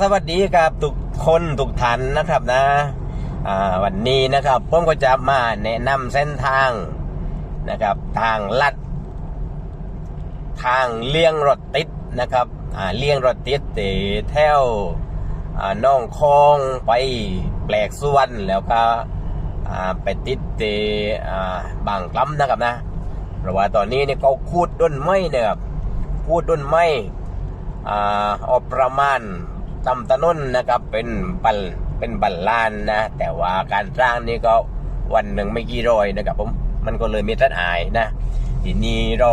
สวัสดีครับทุกคนทุกท่านนะครับนะวันนี้นะครับผมก็จะมาแนะนำเส้นทางนะครับทางลัด ทางเลี่ยงรถติดนะครับเลี่ยงรถติดเตแถวอ่าน้องคองไปแปลกส่วนแล้วก็ไปติดตอ่าบางกล้ำนะครับนะเพราะว่าตอนนี้เนี่ยเขาคูดด้นไม้นะครับคูดด้นไม้อ่าออกประมาณ ตำตะนนนะครับ เป็นบัลเป็นบัลลานนะ แต่ว่าการสร้างนี่ก็วันหนึ่งไม่กี่ร้อยนะครับผมมันก็เลยมีทัดอายนะ ทีนี้เรา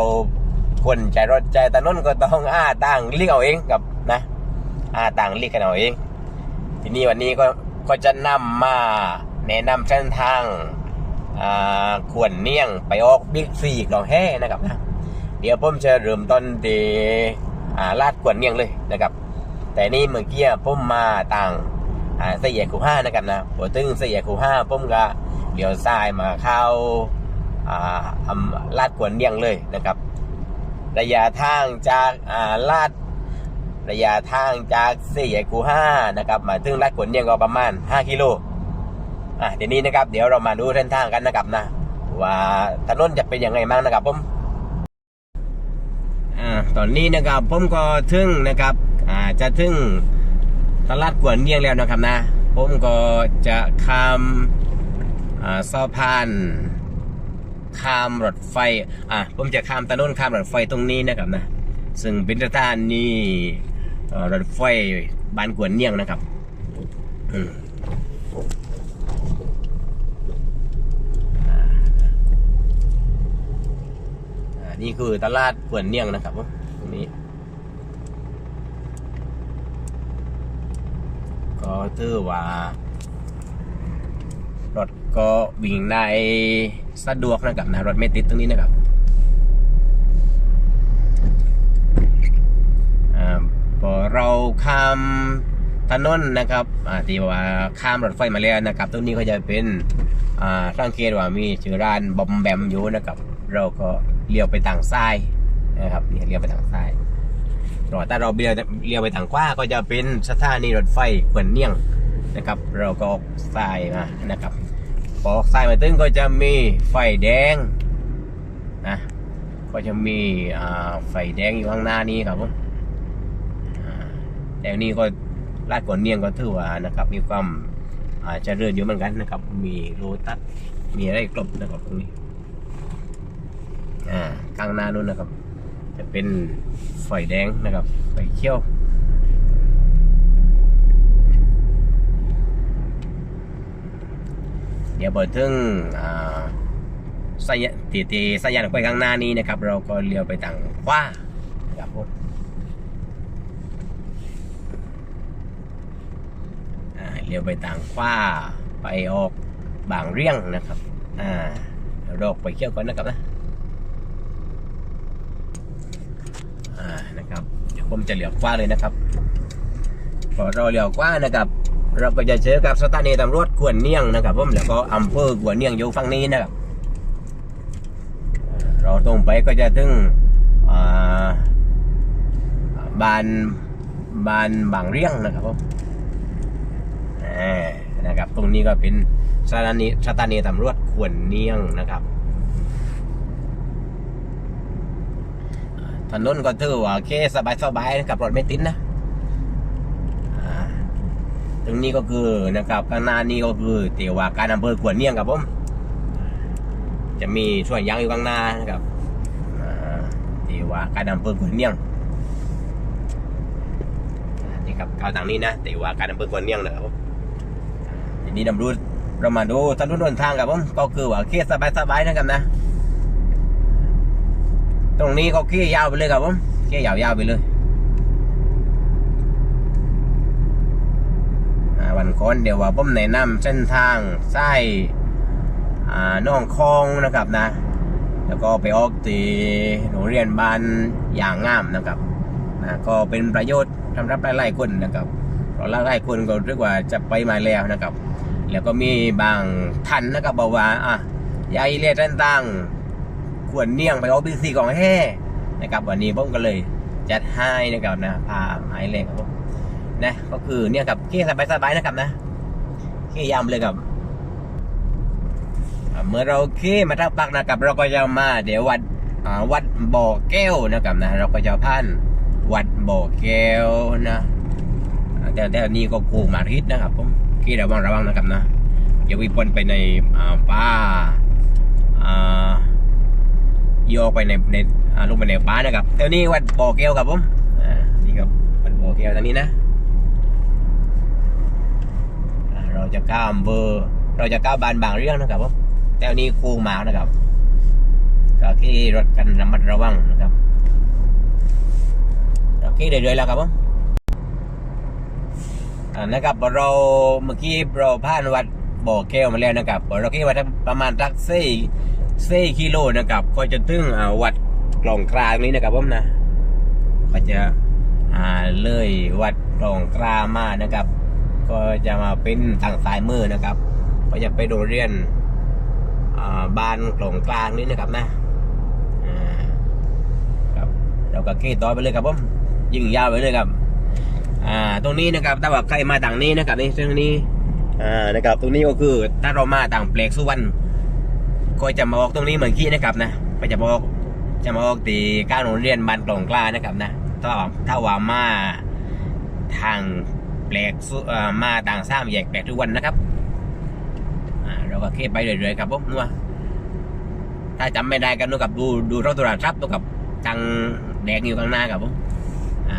คนใจรถใจตะนนก็ต้องอ้าต่างเรียกเอาเองกับนะอ้าต่างเรียกกันเอาเอง ทีนี้วันนี้ก็ก็จะนำมาแนะนำเส้นทางอ่าขวนเนียงไปออกบิ๊กซีกลองแห่นะครับนะเดี๋ยวผมจะเริ่มต้นที่อ่าลาดกวนเนียงเลยนะครับ แต่นี่เมื่อกี้ผมมาต่างอ่าสี่แยคูห้านะครับนะพอถึงเสียคูห้าผมก็เลี้ยวซ้ายมาเข้าอ่าอำลาดกวนเนียงเลยนะครับ ระยะทางจากอ่าลาดระยะทางจากเสียคูห้านะครับ มาถึงลาดกวนเนียงก็ประมาณ 5กิโลอะทีนี้นะครับ เดี๋ยวเรามาดูเส้นทางกันนะครับนะว่าถนนจะเป็นยังไงบ้างนะครับผมอ่าตอนนี้นะครับผมก็ถึงนะครับ จะถึงตลาดกวนเนียงแล้วนะครับนะ ผมก็จะข้ามอ่าสะพานข้ามรถไฟ อะ ผมจะข้ามถนนข้ามรถไฟตรงนี้นะครับนะ ซึ่งเป็นสถานนี่รถไฟบ้านกวนเนียงนะครับอืมอ่านี่คือตลาดกวนเนียงนะครับผมตรงนี้ ก็ ถือว่ารถก็วิ่งได้สะดวกนะครับนะรถไม่ติดตรงนี้นะครับอาพอเราข้ามถนนนะครับอ่าที่ว่าข้ามรถไฟมาแล้วนะครับ ตรงนี้ก็จะเป็นอ่าสังเกตว่ามีชื่อร้านบอมแบมอยู่นะครับ เราก็เลี้ยวไปทางซ้ายนะครับเนี่ยเลี้ยวไปทางซ้าย รอถ้าเราเบียเลี้ยวไปทางขวาก็จะเป็นสถานีรถไฟขวนเนียงนะครับ เราก็ออกซ้ายมานะครับพอออกซ้ายมาตึ้งก็จะมีไฟแดงนะก็จะมีไฟแดงอยู่ข้างหน้านี้ครับผมแต่นี่ก็ลาดขวนเนียงก็ถือว่านะครับ มีความอาเจริญอยู่เหมือนกันนะครับ มีโรตัสมีอะไรครบนะครับตรงนี้อ่าข้างหน้านู้นนะครับ จะเป็นไฟแดงนะครับ ไฟเขียวเดี๋ยวเปิดถึงอ่าสายตีตีสายานไปข้างหน้านี้นะครับ เราก็เลี้ยวไปทางขวานะครับผมเลี้ยวไปทางขวาไปออกบางเรี่ยงนะครับ อ่าเราออกไปเที่ยวก่อนนะครับนะ อ่านะครับเดี๋ยว ผมจะเหลียวกว้าเลยนะครับพอเราเหลียวกว้านะครับ เราก็จะเจอกับสถานีตำรวจกวนเนียงนะครับผมแล้วก็อำเภอกวนเนียงอยู่ฝั่งนี้นะครับ เราตรงไปก็จะถึงอ่าบานบานบางเรียงนะครับผมอ่นะครับ ตรงนี้ก็เป็นสถานีสถานีตำรวจกวนเนียงนะครับ ถนนก็ถือว่าโอเคสบายสบายๆกับรถไม่ติดนะตรงนี้ก็คือนะครับข้างหน้านี้ก็คือเตีว่าการอำเภอขวนเนียงครับผมจะมีช่วยยางอยู่ข้างหน้านะครับเตีว่าการอำเภอขวนเนียงนี่ครับก้าทางนี้นะเตีว่าการอำเภอขวนเนียงนะครับทีนี้ดำรูเรามาดูถนนเดินทางครับผมก็คือว่าโอเคสบายสบายๆนะครับนะ ตรงนี้เขาเกี้ยยาวไปเลยครับผมเกี้ยยาวๆไปเลยวันก่อนเดี๋ยวว่าผมแนะนำเส้นทางไส้อ่าน้องคลองนะครับนะ แล้วก็ไปออกตีโรงเรียนบ้านอย่างงามนะครับนะก็เป็นประโยชน์สำหรับหลายๆคนนะครับเพราะหลายๆคนก็เรียกว่าจะไปมาแล้วนะครับ แล้วก็มีบางท่านนะครับบอกว่าอะยายเรียกเส้นทาง ควรเนียงไปเออบีซีของแห่นะครับวันนี้ผมก็เลยจัดให้นะครับนะพาหมายเลขครับผมนะก็คือเนี่ยครับขี่สบายๆนะครับนะขี่ยามเลยครับเมื่อเราขี่มาทักปักนะครับ เราก็จะมาเดี๋ยววัดวัดบ่อแก้วนะครับนะเราก็จะผ่านวัดบ่อแก้วนะอ่าแต่แต่นี้ก็กูมาทิศนะครับผมขี่ระวังระวังนะครับนะอย่าวิปนไปในป่าอ่า โยกไปในในอ่าลงไปในป่านะครับแต่นี้วัดบ่อแก้วครับผมอ่านี่ครับวัดบ่อแก้วตรงนี้นะเราจะก้ามเบอร์เราจะก้าวบานบางเรื่องนะครับผมแต่นี้คูหมานะครับก็ขี่รถกันระมัดระวังนะครับโอเคเรื่อยๆแล้วครับผมอ่านะครับเราเมื่อกี้เราผ่านวัดบ่อแก้วมาแล้วนะครับเราขี่วัดประมาณสัก สี่กิโลนะครับ ก็จะถึงอ่าวัดกล่องกลางนี้นะครับผมนะ ก็จะอ่าเลยวัดกล่องกลางมานะครับ ก็จะมาเป็นทางซ้ายมือนะครับ ก็จะไปโรงเรียนอ่าบ้านกลองกลางนี้นะครับนะอ่าครับเราก็ขี่ต่อไปเลยครับผมยิงยาวไปเลยครับ อ่าตรงนี้นะครับถ้าว่าใครมาต่างนี้นะครับนี่ตรงนี้อ่านะครับตรงนี้ก็คือถ้าเรามาต่างเปลกสุวรรณ ก็จะมาออกตรงนี้เหมือนกี้นะครับนะก็จะมาออกจะมาออกตีก้างโรงเรียนบ้านกลงกล้านะครับนะถ้าถ้าว่ามาทางแปลกมาต่างสร้างแยกแปลกทุกวันนะครับเราก็เคไปเรื่อยๆครับผมนัวถ้าจำไม่ได้กันนู่กับดูดูรถตัวรับตัวกับทางแดงอยู่ข้างหน้าครับผม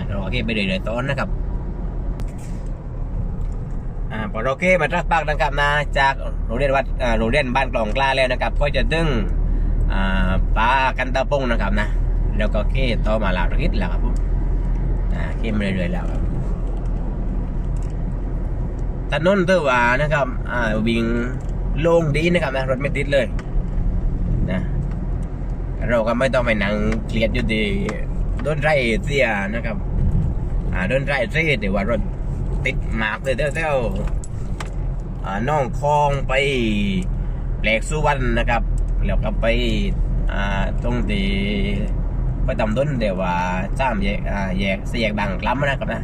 เราก็เคไปเรื่อยๆต้นนะครับ อ่าพอเราเคมาทักปากนะครับนะจากโรงเรียนวัดโรงเรียนบ้านกลองกล้าแล้วนะครับ ก็จะดึงอ่าปลากันตะปงนะครับนะ แล้วก็เคต่อมาลาวทิศแล้วครับผมอ่าเคมาเรื่อยๆแล้วครับถนนเตอวานะครับอ่าวิ่งโล่งดีนะครับนะรถไม่ติดเลยนะเราก็ไม่ต้องไปนั่งเครียดอยู่ดีโดนไร่เสียนะครับ อ่าโดนไร่เสียแต่ว่ารถ ติดหมากเลยเต้าๆอ่าน้องคลองไปแปลกสุวรรณนะครับ แล้วก็ไปตรงที่ไปตำต้นเดี๋ยวว่าจ้ามแยกแยกสี่แยกบางคล้ำนะครับนะ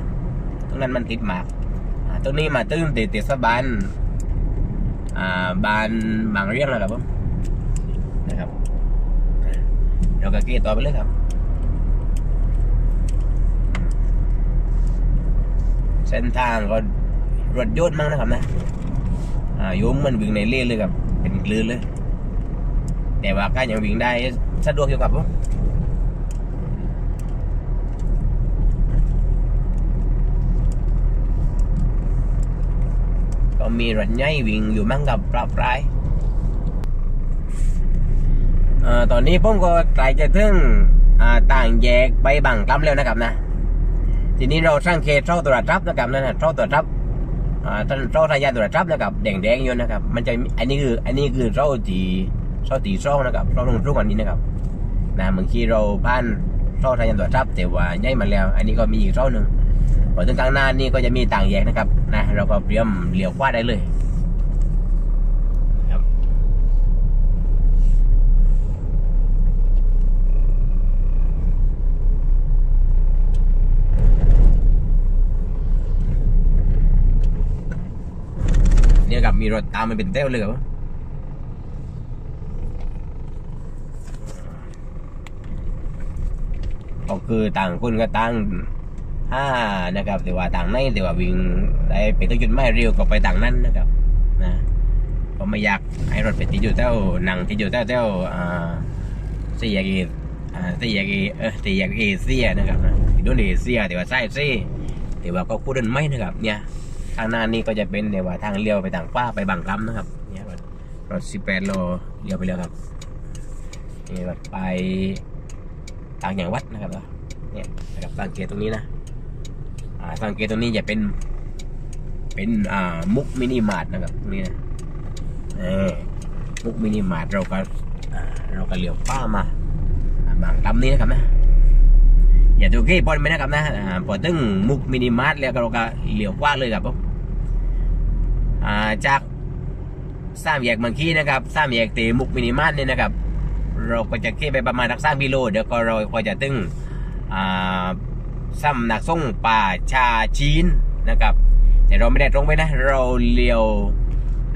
ตรงนั้นมันติดหมากตรงนี้มาตึ้งติดติดสะบานบานบางเรียงแล้วครับผมนะครับเราก็ขี่ต่อไปเลยครับ เส้นทางก็รถยนต์มั้งนะครับนะอ่าโยมมันวิ่งในเลนเลยครับเป็นคลื่นเลย แต่ว่าก็ยังวิ่งได้สะดวกอยู่ครับผมก็มีรถใหญ่วิ่งอยู่มั่งกับปลาปลายเอ่อตอนนี้ผมก็ใกลจะถึงอ่าต่างแยกไปบางกล้ำแล้วนะครับนะ ทีนี้เราสังเกตเท่าตัวรับนะครับนั่นนะเท่าตัวรับท่านเท่าทายาตัวรับนะครับแดงๆอยู่นะครับมันจะอันนี้คืออันนี้คือเท่าตีเท่าตีเท่านะครับเท่าลงทุกวันนี้นะครับนะเมื่อกี้เราพันเท่าทายาตัวรับแต่ว่าใหญ่มาแล้ว อันนี้ก็มีอีกเท่าหนึ่งพอถึงทางหน้านี่ก็จะมีต่างแยกนะครับนะเราก็เตรียมเหลียวควาได้เลยครับเนี่ยครับ มีรถตามมาเป็นเต้วเลยครับก็คือต่างคนก็ต่างห้านะครับแต่ว่าต่างในแต่ว่าวิ่งได้ไปถึงจุดหมายเร็วก็ไปต่างนั้นนะครับนะก็ไม่อยากให้รถไปติดอยู่เต้าหนังติดอยู่เต้าเต้าอ่าสี่แยกเออ่าสี่แยกเอเออสี่แยกเอเชียนะครับนะโดนเอเชียแต่ว่าใช่ซีแต่ว่าก็คู่เดินไม่นะครับเนี่ย ทางหน้านี้ก็จะเป็นเดี๋ยว่าทางเลี้ยวไปต่างป้าไปบางล้ำนะครับเนี่ยรถรถสิบแปดโลเลี้ยวไปแล้วครับนี่รถไปทางอย่างวัดนะครับเนี่ยนะครับสังเกตตรงนี้นะอ่าสังเกตตรงนี้จะเป็น เป็นอ่ามุกมินิมาร์ทนะครับตรงนี้นะเออมุกมินิมาร์ทเราก็เราก็เลี้ยวป้ามาอ่าบางลำนี้นะครับนะ อย่าดูกี่ปอนไปนะครับนะพอถึงมุกมินิมาร์ทแล้วก็เราก็เลี้ยวกว้างเลยครับผมจากสามแยกเมืองขี้นะครับสามแยกตีมุกมินิมาร์ทเนี่ยนะครับ เราก็จะขี่ไปประมาณสักสามกิโลเดี๋ยวก็เราก็จะถึงอ่าสำนักส่งป่าชาชีนนะครับ แต่เราไม่ได้ตรงไปนะ เราเลี้ยว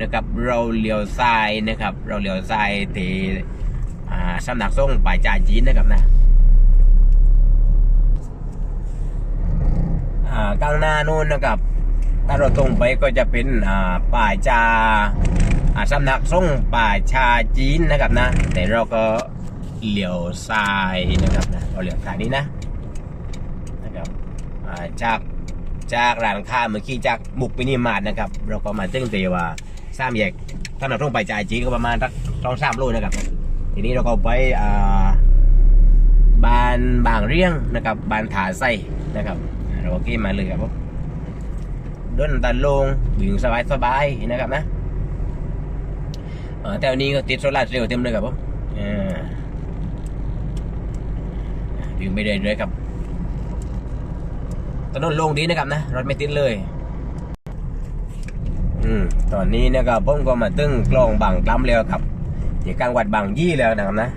นะครับ เราเลี้ยวซ้ายนะครับ เราเลี้ยวซ้ายที่อ่าสำนักส่งป่ายจ่าจีนนะครับนะอ่า กลางหน้านู่นนะครับ ถ้าเราตรงไปก็จะเป็นป่ายจาสำนักส่งป่าชาจีนนะครับนะ แต่เราก็เหลียวซ้ายนะครับนะเราเหลียวซ้ายนี้นะนะครับาจากจากร้านค้าเมื่อกี้จากบุกไปนี่มาดนะครับ เราก็มาตึ้งเตว่าสามแยกสำนักส่งป่ายชาจีนก็ประมาณสักสองสามโลนะครับ ทีนี้เราก็ไปบ้านบางเรียงนะครับบ้านถาไส้นะครับ เราก็ขี่มาเลยครับผมเดินตาลงวิ่งสบายสบายนะครับนะแต่วันนี้ก็ติดโซลาร์เซลล์เต็มเลยครับผมออวิ่งไปเรื่อยๆครับถนนโล่งดีนะครับนะรถไม่ติดเลยอืมตอนนี้นะครับผมก็มาตึ้งกลองบางกล้ำแล้วครับที่กลางวัดบางยี่แล้วนะครับนะ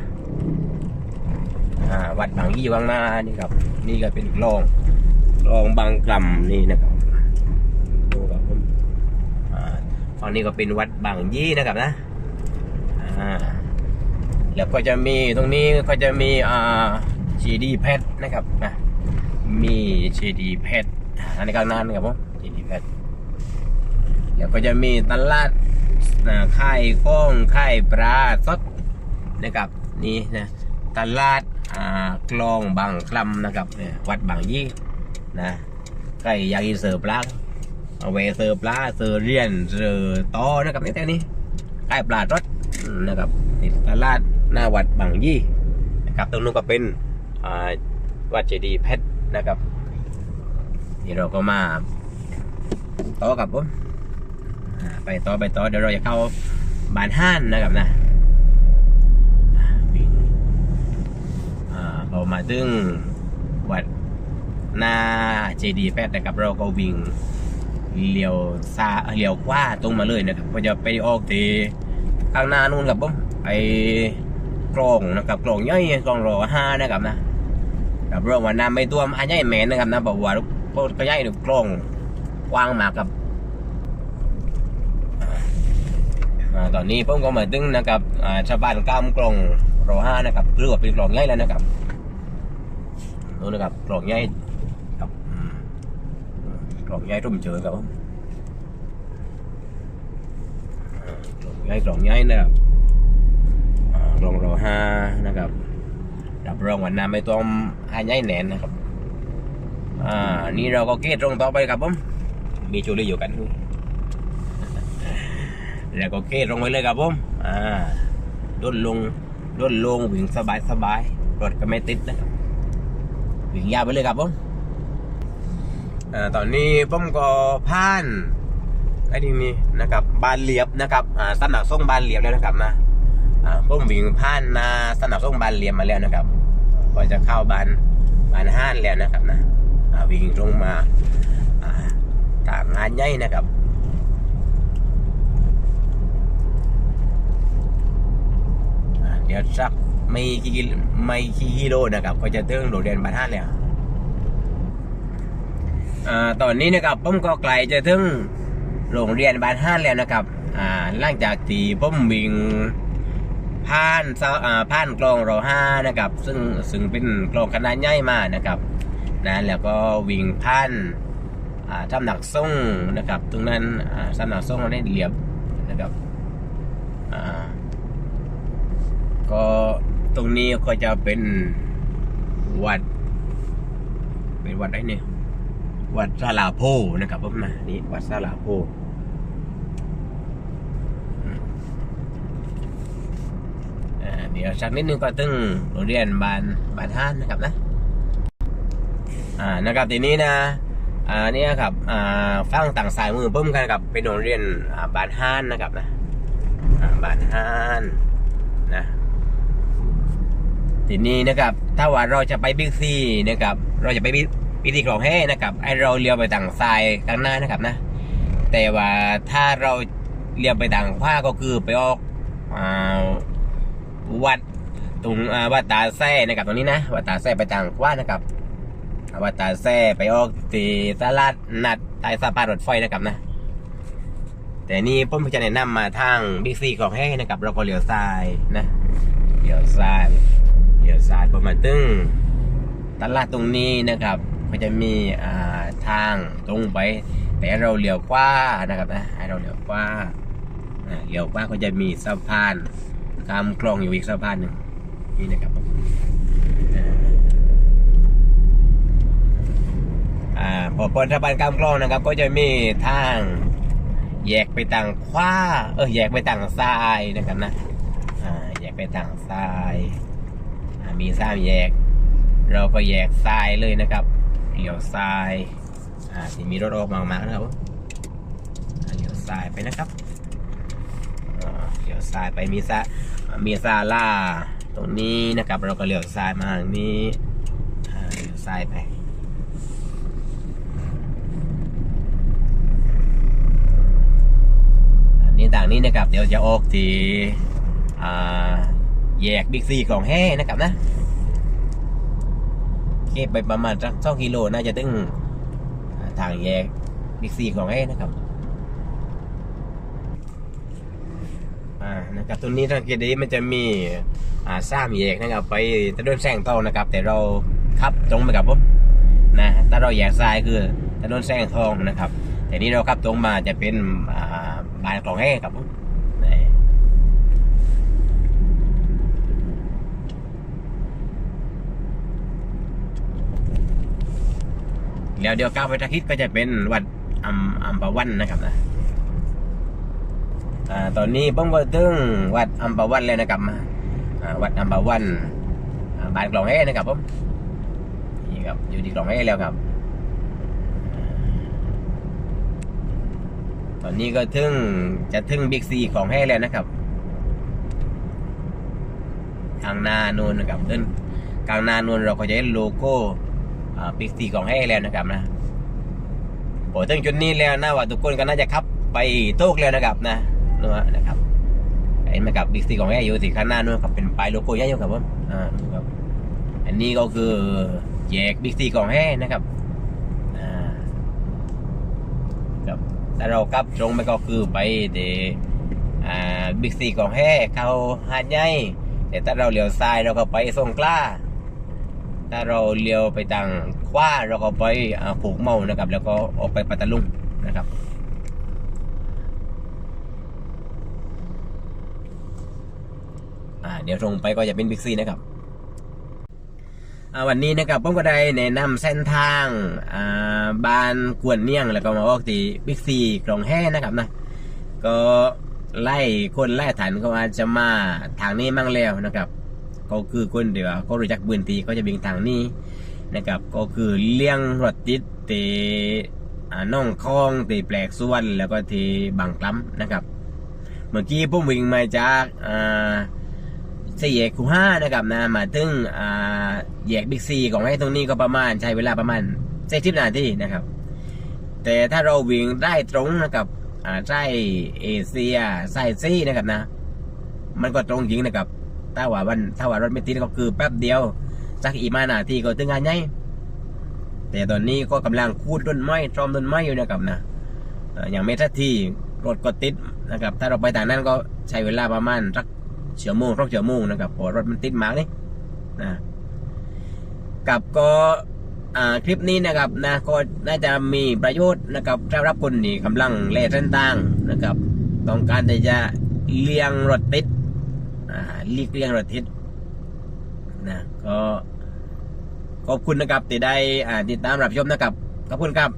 อ่าวัดบางยี่อยู่ข้างหน้านี่ครับ นี่ก็เป็นกลอง ลองบางกล้ำนี่นะครับดูครับผมอ่าฝั่งนี้ก็เป็นวัดบางยี่นะครับนะอ่าแล้วก็จะมีตรงนี้ก็จะมีอ่าชีดีเพชรนะครับนะมีชีดีเพชรอันนี้กลางนานะครับผมชีดีเพชรแล้วก็จะมีตลาดอ่าค่ายก้องค่ายปลาสดนะครับนี่นะตลาดอ่ากลองบางคลำนะครับ วัดบางยี่ นะใกล้ยากินเสิร์ฟปลาเอาไว้เสิร์ฟปลาเสิร์ฟเรียนเสิร์ฟตอนะครับนี่แต่นี้ใกล้ปลารสนะครับติดตลาดหน้าวัดบางยี่นะครับตรงนู้นก็เป็นวัดเจดีย์เพชรนะครับนี่เราก็มาต่อกับผมไปต่อไปต่อเดี๋ยวเราจะเข้าบ้านห้านนะครับนะอ่าวิ่งอ่าพอมาถึงวัด หน้าเจดีย์เพชรนะครับเราก็วิ่งเลี้ยวซาเลี้ยวขวาตรงมาเลยนะครับก็จะไปออกที่ข้างหน้านู่นครับผมไปกรองนะครับกรองย่อยกรองรอห้านะครับนะรับเรองว่าน้ำไม่ท่วมอันใหญ่แมนนะครับนะบอกว่าพวกก็ใหญ่หรือกรองกว้างมากครับตอนนี้ผมก็มาถึงนะครับชาวบ้านก้ามกรองรอห้านะครับเรือว่าเป็นกรองใหญ่แล้วนะครับนู่นนะครับกรองใหญ่ กล่องใหญ่รุ่มเจอครับผมอ่ากล่องใหญ่กล่องใหญ่นะครับอ่ากล่องรอห้านะครับรับรองว่าน้ำไม่ต้องอันใหญ่แน่นนะครับ อ่า นี่เราก็เกตตรงต่อไปครับผม มีจูลีอยู่กันด้วยแล้วก็เกตลงไปเลยครับผม อ่าด้นลงด้นลงวิ่งสบายสบายรถก็ไม่ติดนะครับวิ่งยาวไปเลยครับผม อ่าตอนนี้ผมก็ผ่านไอ้ที่นี่นะครับบานเหลียบนะครับอ่าสนักส่งบานเหลียบแล้วนะครับนะอ่าผมวิ่งผ่านนาสนักส่งบานเหลียบมาแล้วนะครับก็จะเข้าบานบานห้านแล้วนะครับนะอ่าวิ่งตรงมาอ่าทางงานใหญ่นะครับเดี๋ยวสักไม่กี่ไม่กี่กิโลนะครับ ก็จะถึงโรงเรียนบานห้านแล้ว อ่าตอนนี้นะครับผมก็ไกลจะถึงโรงเรียนบ้านห้านแล้วนะครับอ่าหลังจากที่ผมวิ่งผ่านเสาอ่าผ่านกลองรอห้านะครับ ซึ่งซึ่งเป็นกลองขนาดใหญ่มากนะครับนะแล้วก็วิ่งผ่านอ่าทำหนักส่งนะครับ ตรงนั้นอ่าทำหนักส่งได้เหลียบนะครับอ่าก็ตรงนี้ก็จะเป็นวัดเป็นวัดอะไรเนี่ย วัดสาลาโพนะครับผมนะนี่วัดสาลาโพอืมอ่าเดี๋ยวสักนิดนึงก็ตึงโรงเรียนบานบานท่านนะครับนะ อ่านะครับทีนี้นะอ่าเนี่ยครับอ่าฟังต่างสายมือเพิ่มกันกับเป็นโรงเรียนอ่าบานห้านนะครับนะอ่าบานห้านนะทีนี้นะครับ ถ้าว่าเราจะไปบิ๊กซีนะครับ เราจะไปบิ๊ก พิธีกรองแห่นะครับไอเราเลี้ยวไปทางซ้ายข้างหน้านะครับนะ แต่ว่าถ้าเราเลี้ยวไปทางขวาก็คือไปออกอวัดตรงวัดตาแซ่นะครับตรงนี้นะวัดตาแซ่ไปทางขวานะครับว่าตาแซ่ไปออกตีตลาดนัดใต้สะพานรถไฟนะครับนะ แต่นี่ผมจะแนะนำมาทางบิ๊กซีของแห้นะครับ เราก็เลี้ยวซ้ายนะเลี้ยวซ้ายเลี้ยวซ้ายประมาณตึ้งตลาดตรงนี้นะครับ ก็จะมีอ่าทางตรงไป แต่เราเลี้ยวขวานะครับนะให้เราเลี้ยวขวาอ่าเลี้ยวขวาก็จะมีสะพานข้ามคลองอยู่อีกสะพานหนึ่งนี่นะครับอ่าอ่าพอพ้นสะพานข้ามคลองนะครับ ก็จะมีทางแยกไปทางขวาเออแยกไปทางซ้ายนะครับนะอ่าแยกไปทางซ้ายมีสามแยก เราก็แยกซ้ายเลยนะครับ เลี้ยวซ้ายอ่าที่มีรถออกมามานะครับเลี้ยวซ้ายไปนะครับเลี้ยวซ้ายไปมีซามีซาลาตรงนี้นะครับ เราก็เลี้ยวซ้ายมาทางนี้เลี้ยวซ้ายไปนนี้ต่างนี้นะครับ เดี๋ยวจะออกที่อ่าแยกบิ๊กซีของแห่นะครับนะ ก็บไปประมาณสักสองกิโลน่าจะถึงทางแยกบิ๊กซีของแห่นะครับ อ่า นะครับตรงนี้ทางเกดีมันจะมี อ่าสามแยกนะครับ ไปถนนแสงทองนะครับ แต่เราขับตรงไปกับผมนะ ถ้าเราแยกซ้ายคือถนนแสงทองนะครับ แต่นี้เราขับตรงมาจะเป็น อ่า บ้านกลองแห้ครับผมนี่ แล้วเดี๋ยวก้าวไปทางทิศก็จะเป็นวัดอัมอัมปวันนะครับนะอ่าตอนนี้ผมก็ถึงวัดอัมปวันแล้วนะครับมาอ่าวัดอัมปวันบ้านกลองแห้นะครับผมนี่ครับอยู่ที่กลองแห้แล้วครับ ตอนนี้ก็ถึงจะถึงบิ๊กซีของแห้แล้วนะครับทางหน้านูนนะครับเดินกลางหน้านูนเราก็จะเห็นโลโก้ บิ๊กซีของแห้แล้วนะครับนะพอถึงจุดนี้แล้วนะว่าทุกคนก็น่าจะขับไปโต๊กแล้วนะครับนะนู่นนะครับเห็นไหมครับบิ๊กซีของแห้อยู่ที่ข้างหน้านู่นครับเป็นป้ายโลโก้ใหญ่อยู่ครับผมอ่านู่นครับ อันนี้ก็คือแยกบิ๊กซีของแห้นะครับอ่าครับถ้าเรากลับตรงไปก็คือไปเดอ่าบิ๊กซีของแห่เข้าหาดใหญ่แต่ถ้าเราเลี้ยวซ้ายเราก็ไปสงขลา ถ้าเราเลี้ยวไปทางขวาเราก็ไปผูกเมานะครับ แล้วก็ออกไปปัตตลุงนะครับเดี๋ยวตรงไปก็จะเป็นบิ๊กซีนะครับวันนี้นะครับผมก็ได้แนะนำเส้นทางาบ้านกวนเนียงแล้วก็มาออกที่บิ๊กซีกรองแห่นะครับนะก็ไล่คนไล่ฐานก็อาจจะมาทางนี้มั่งแล้วนะครับ ก็คือคนเดียวก็รู้จักบืนตีก็จะบิงทางนี้นะครับก็คือเลี้ยงรถติดตีอ่าน่องคลองตีแปลกส่วนแล้วก็ทีบางกล้ำนะครับ เมื่อกี้ผมวิ่งมาจากอ่าสี่แยกคูห้านะครับนะมาถึงอ่าแยกบิ๊กซีของไอ้ตรงนี้ก็ประมาณใช้เวลาประมาณเจ็ดสิบนาทีนะครับ แต่ถ้าเราวิ่งได้ตรงนะครับอ่าใช่เอเชียไซซีนะครับนะ มันก็ตรงจริงนะครับ ถ้าว่าวันถ้าว่ารถไม่ติดก็คือแป๊บเดียวสักอีมานาทีก็ถึงงานใหญ่แต่ตอนนี้ก็กำลังคูดต้นไม้ตรอมต้นไม้อยู่นะครับนะอย่างไม่ทัทีรถก็ติดนะครับ ถ้าเราไปทางนั้นก็ใช้เวลาประมาณสักชั่วโมงรอบชั่วโมงนะครับเพอรถมันติดมากนี่นะกับก็อ่าคลิปนี้นะครับนะก็น่าจะมีประโยชน์นะครับสำหรับคนที่กำลังเล่เส้นทางนะครับ ต้องการที่จะเลี่ยงรถติด ลีกเลี่ยงรถติดนะก็ขอบคุณนะครับที่ได้อ่าติดตามรับชมนะครับขอบคุณครับ